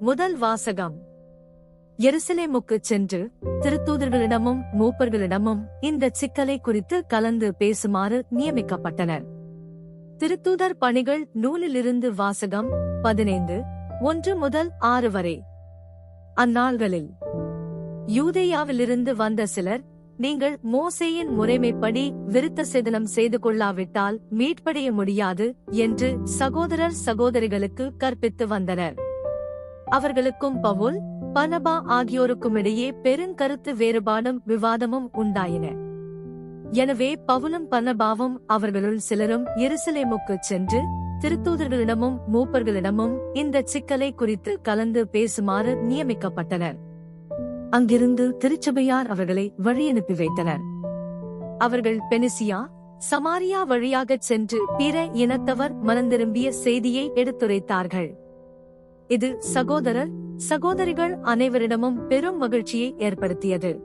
முதல் வாசகம். எருசலேமுக்கு சென்று திருத்தூதர்களிடமும் மூப்பர்களிடமும் இந்த சிக்கலை குறித்து கலந்து பேசுமாறு நியமிக்கப்பட்டனர். திருத்தூதர் பணிகள் நூலிலிருந்து வாசகம் பதினைந்து ஒன்று முதல் ஆறு வரை. அந்நாள்களில் யூதேயாவிலிருந்து வந்த சிலர் நீங்கள் மோசேயின் முறைமைப்படி விருத்த சேதனம் செய்து கொள்ளாவிட்டால் மீட்படைய முடியாது என்று சகோதரர் சகோதரிகளுக்கு கற்பித்து வந்தனர். அவர்களுக்கும் பவுல் பனபா ஆகியோருக்குமிடையே பெருங்கருத்து வேறுபாடும் விவாதமும் உண்டாயின. எனவே பவுலும் பனபாவும் அவர்களுள் சிலரும் எருசலேமுக்குச் சென்று திருத்தூதர்களிடமும் மூப்பர்களிடமும் இந்த சிக்கலை குறித்து கலந்து பேசுமாறு நியமிக்கப்பட்டனர். அங்கிருந்து திருச்சபையார் அவர்களை வழியனுப்பி வைத்தனர். அவர்கள் பெனிசியா சமாரியா வழியாகச் சென்று பிற இனத்தவர் மனந்திரும்பிய செய்தியை எடுத்துரைத்தார்கள். இது சகோதரர் சகோதரிகள் அனைவரிடமும் பெரும் மகிழ்ச்சியை ஏற்படுத்தியது.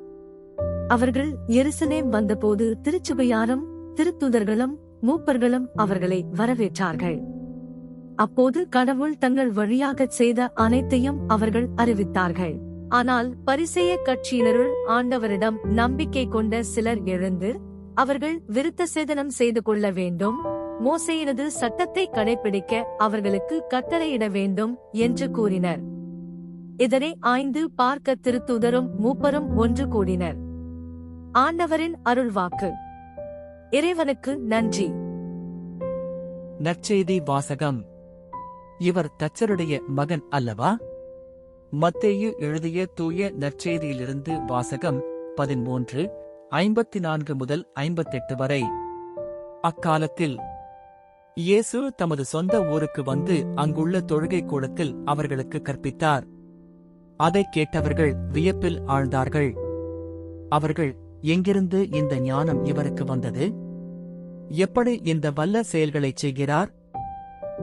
அவர்கள் எருசலேம் வந்தபோது திருச்சபையாரும் திருத்துதர்களும் மூப்பர்களும் அவர்களை வரவேற்றார்கள். அப்போது கடவுள் தங்கள் வழியாகச் செய்த அனைத்தையும் அவர்கள் அறிவித்தார்கள். ஆனால் பரிசெய கட்சியினருள் ஆண்டவரிடம் நம்பிக்கை கொண்ட சிலர் எழுந்து அவர்கள் விருத்த சேதனம் செய்து கொள்ள வேண்டும் மோசையினது சட்டத்தை கடைபிடிக்க அவர்களுக்கு கட்டளையிட வேண்டும் என்று கூறினர். இதனை ஆய்ந்து பார்க்க திருத்துதரும் மூப்பரும் ஒன்று கூடினர். ஆண்டவரின் அருள்வாக்கு. இறைவனுக்கு நன்றி. நற்செய்தி வாசகம். இவர் தச்சருடைய மகன் அல்லவா? மத்தேயு எழுதிய தூய நற்செய்தியிலிருந்து வாசகம் பதிமூன்று ஐம்பத்தி நான்கு முதல் ஐம்பத்தெட்டு வரை. அக்காலத்தில் இயேசு தமது சொந்த ஊருக்கு வந்து அங்குள்ள தொழுகை கூடத்தில் அவர்களுக்கு கற்பித்தார். அதைக் கேட்டவர்கள் வியப்பில் ஆழ்ந்தார்கள். அவர்கள் எங்கிருந்து இந்த ஞானம் இவருக்கு வந்தது? எப்படி இந்த வல்ல செயல்களைச் செய்கிறார்?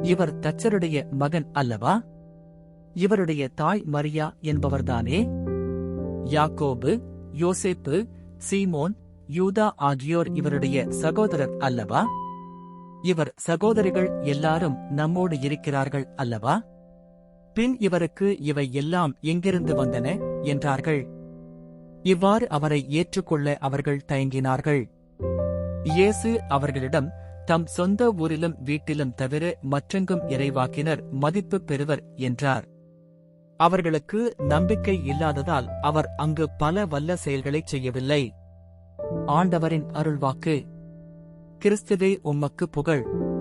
இவர் தச்சருடைய மகன் அல்லவா? இவருடைய தாய் மரியா என்பவர்தானே? யாக்கோபு யோசேப்பு சீமோன் யூதா ஆகியோர் இவருடைய சகோதரர் அல்லவா? இவர் சகோதரிகள் எல்லாரும் நம்மோடு இருக்கிறார்கள் அல்லவா? பின் இவருக்கு இவை எல்லாம் எங்கிருந்து வந்தன என்றார்கள். இவ்வாறு அவரை ஏற்றுக்கொள்ள அவர்கள் தயங்கினார்கள். இயேசு அவர்களிடம் தம் சொந்த ஊரிலும் வீட்டிலும் தவிர மற்றெங்கும் இறைவாக்கினர் மதிப்பு பெறுவர் என்றார். அவர்களுக்கு நம்பிக்கை இல்லாததால் அவர் அங்கு பல வல்ல செயல்களைச் செய்யவில்லை. ஆண்டவரின் அருள்வாக்கு. கிறிஸ்துவே உம்மக்கு புகழ்.